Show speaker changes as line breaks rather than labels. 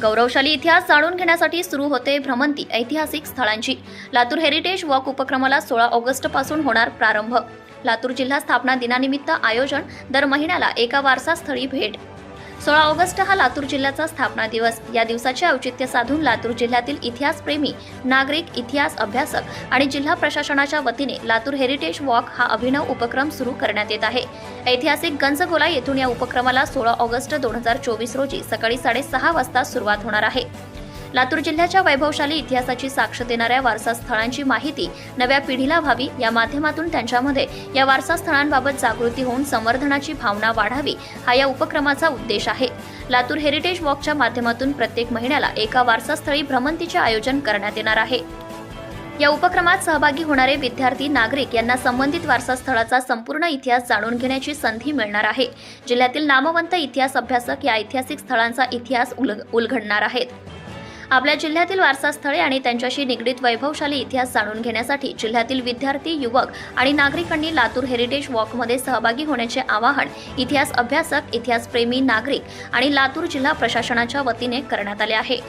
गौरवशाली इतिहास जाणून घेण्यासाठी सुरू होते भ्रमंती ऐतिहासिक स्थळांची. लातूर हेरिटेज वॉक उपक्रमाला सोळा ऑगस्टपासून होणार प्रारंभ. लातूर जिल्हा स्थापना दिनानिमित्त आयोजन दर महिन्याला एका वारसास्थळी भेट. सोळा ऑगस्ट हा लातूर जिल्ह्याचा स्थापना दिवस. या दिवसाचे औचित्य साधून लातूर जिल्ह्यातील इतिहासप्रेमी नागरिक इतिहास अभ्यासक आणि जिल्हा प्रशासनाच्या वतीने लातूर हेरिटेज वॉक हा अभिनव उपक्रम सुरू करण्यात येत आहे. ऐतिहासिक गंजगोला येथून या उपक्रमाला सोळा ऑगस्ट दोन हजार चोवीस रोजी सकाळी साडेसहा वाजता सुरुवात होणार आहे. लातूर जिल्ह्याच्या वैभवशाली इतिहासाची साक्ष देणाऱ्या वारसा स्थळांची माहिती नव्या पिढीला व्हावी या माध्यमातून त्यांच्यामध्ये या वारसा स्थळांबाबत जागृती होऊन संवर्धनाची भावना वाढावी हा या उपक्रमाचा उद्देश आहे. लातूर हेरिटेज वॉकच्या माध्यमातून प्रत्येक महिन्याला एका वारसास्थळी भ्रमंतीचे आयोजन करण्यात येणार आहे. या उपक्रमात सहभागी होणारे विद्यार्थी नागरिक यांना संबंधित वारसास्थळाचा संपूर्ण इतिहास जाणून घेण्याची संधी मिळणार आहे. जिल्ह्यातील नामवंत इतिहास अभ्यासक या ऐतिहासिक स्थळांचा इतिहास उलग आहेत. आपल्या जिल्ह्यातील वारसास्थळे आणि त्यांच्याशी निगडीत वैभवशाली इतिहास जाणून घेण्यासाठी जिल्ह्यातील विद्यार्थी युवक आणि नागरिकांनी लातूर हेरिटेज वॉकमध्ये सहभागी होण्याचे आवाहन इतिहास अभ्यासक इतिहासप्रेमी नागरिक आणि लातूर जिल्हा प्रशासनाच्या वतीने करण्यात आले आहे.